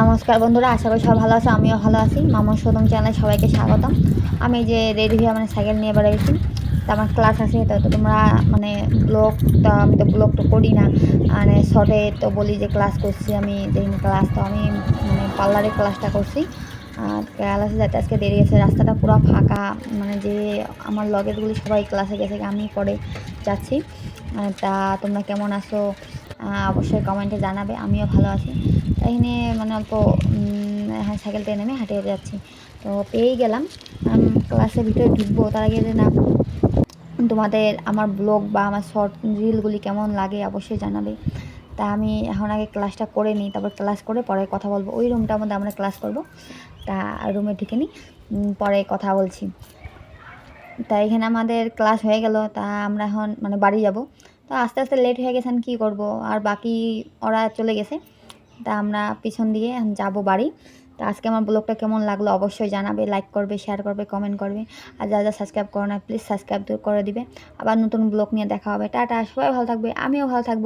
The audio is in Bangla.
নমস্কার বন্ধুরা আশা করি সবাই ভালো আছে আমিও ভালো আছি। মামা শোরুম চ্যানেলে সবাইকে স্বাগতম। আমি যে রেডি হয়ে মানে সাইকেল নিয়ে বেড়াইছি তো আমার ক্লাস আছে তো তোমরা মানে ব্লগ তো আমি তো ব্লগ তো করি না। মানে শর্টে তো বলি যে ক্লাস করছি আমি যেদিন ক্লাস তো আমি মানে পার্লারের ক্লাসটা করছি। আর ক্লাসে যাতে আজকে দেরি আছে রাস্তাটা পুরো ফাঁকা মানে যে আমার লগেজগুলি সবাই ক্লাসে গেছে আমি পরে যাচ্ছি। তা তোমরা কেমন আহ, অবশ্যই কমেন্টে জানাবে, আমিও ভালো আছি। এখানে মানে অল্প হ্যাঁ সাইকেল নেমে হাঁটে যাচ্ছি। তো পেয়েই গেলাম। ক্লাসের ভিতরে ঢুকবো, তার আগে যে না, তোমাদের আমার ব্লগ বা আমার শর্ট রিলগুলি কেমন লাগে অবশ্যই জানাবে। তা আমি এখন আগে ক্লাসটা করে নিই, তারপর ক্লাস করে পরে কথা বলব। ওই রুমটার মধ্যে আমরা ক্লাস করব। তা রুমে ঢুকে নিই পরে কথা বলছি। তা এখানে আমাদের ক্লাস হয়ে গেল, তা আমরা এখন মানে বাড়ি যাব। তো আস্তে আস্তে লেট হয়ে গেছেন কি করব? আর বাকি ওরা চলে গেছে। তা আমরা পিছন দিয়ে যাব বাড়ি। তা আজকে আমার ব্লগটা কেমন লাগল অবশ্যই জানাবে লাইক করবে শেয়ার করবে কমেন্ট করবে। আর যা যা সাবস্ক্রাইব করো না প্লিজ সাবস্ক্রাইব করে দিবে। আবার নতুন ব্লগ নিয়ে দেখা হবে। টাটা, সবাই ভালো থাকবে, আমিও ভালো থাকব।